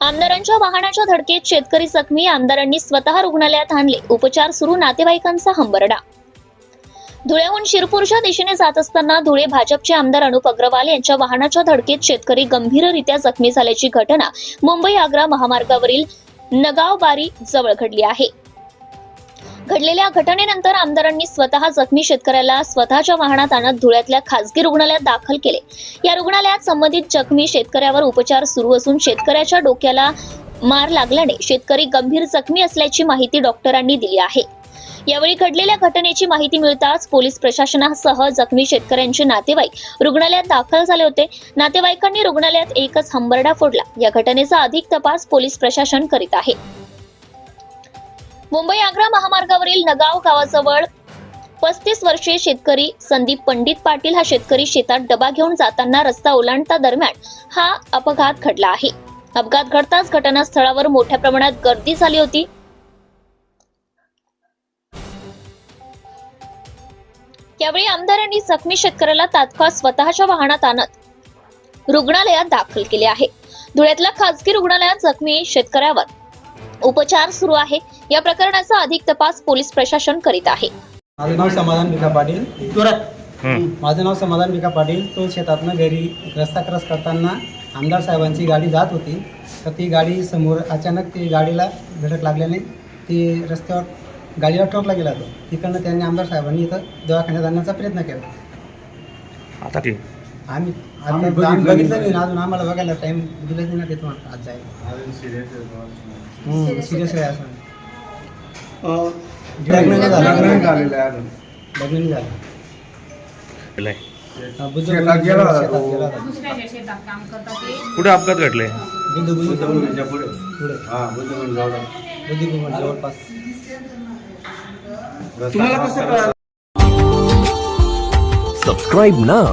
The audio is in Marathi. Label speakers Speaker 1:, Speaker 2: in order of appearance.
Speaker 1: आमदारांच्या वाहनाच्या धडकेत शेतकरी जखमी. आमदारांनी स्वतः रुग्णालयात आणले. उपचार सुरू. नातेवाईकांचा हंबरडा. धुळ्याहून शिरपूरच्या दिशेने जात असताना धुळे भाजपचे आमदार अनुप अग्रवाल यांच्या वाहनाच्या धडकेत शेतकरी गंभीररित्या जखमी झाल्याची घटना मुंबई आग्रा महामार्गावरील नगाव बारी जवळ घडली आहे. घडलेल्या घटनेनंतर आमदारांनी स्वतः जखमी शेतकऱ्याला स्वतःच्या वाहनात आणत धुळ्यातल्या खासगी रुग्णालयात दाखल केले. या रुग्णालयात संबंधित जखमी शेतकऱ्यावर उपचार सुरू असून शेतकऱ्याच्या डोक्याला मार लागल्याने शेतकरी गंभीर जखमी असल्याची माहिती डॉक्टरांनी दिली आहे. यावेळी घडलेल्या घटनेची माहिती मिळताच पोलीस प्रशासनासह जखमी शेतकऱ्यांचे नातेवाईक रुग्णालयात दाखल झाले होते. नातेवाईकांनी रुग्णालयात एकच हंबरडा फोडला. या घटनेचा अधिक तपास पोलीस प्रशासन करीत आहे. मुंबई आग्रा महामार्गावरील नगाव गावाजवळ पस्तीस वर्षीय शेतकरी संदीप पंडित पाटील हा शेतकरी शेतात डबा घेऊन जाताना रस्ता ओलांडता दरम्यान हा अपघात घडला आहे. अपघात घडताच घटनास्थळावर मोठ्या प्रमाणात गर्दी झाली होती. यावेळी आमदारांनी जखमी शेतकऱ्याला तात्काळ स्वतःच्या वाहनात आणत रुग्णालयात दाखल केले आहे. धुळ्यातल्या खासगी रुग्णालयात जखमी शेतकऱ्यावर उपचार सुरू आहे. या प्रकरणाचा अधिक तपास पोलीस प्रशासन करीत आहे.
Speaker 2: माझं नाव समाधान भिका पाटील.
Speaker 3: हम्म.
Speaker 2: माझं नाव समाधान भिका पाटील. तो शेतातनं घरी रस्ता क्रॉस करताना आमदार साहेबांची गाडी जात होती. तर ती गाडी समोर अचानक ती गाडीला धडक लागल्याने ती रस्त्यावर गाडीला ठोकला गेला तो. तिकडनं त्यांनी आमदार साहेबांनी इथं दवाखान्यात आणण्याचा प्रयत्न केला.
Speaker 3: आता
Speaker 2: आम्ही आम्ही बघितलं नाही. ना अजून आम्हाला बघायला टाईम दिला नाही ना देतो म्हणतो आज जायला सिरियस आहे असं. लग्न नाही झालं. लग्न नाही झालं.
Speaker 3: केलंय.
Speaker 2: हा, बुजुर्ग
Speaker 4: शेतात गेला होता
Speaker 2: शेतात
Speaker 4: तो.
Speaker 2: गेला होता.
Speaker 5: दुसऱ्याच्या शेतात काम करतात ते.
Speaker 3: कुठे अपघात घडले?
Speaker 2: बिंदू बुजुर्ग
Speaker 4: बुद्धिबळच्या पुढे.
Speaker 2: पुढे.
Speaker 4: हा जवळ
Speaker 2: बुद्धिबळ जवळपास.
Speaker 4: तुम्हाला कसं
Speaker 6: Subscribe now.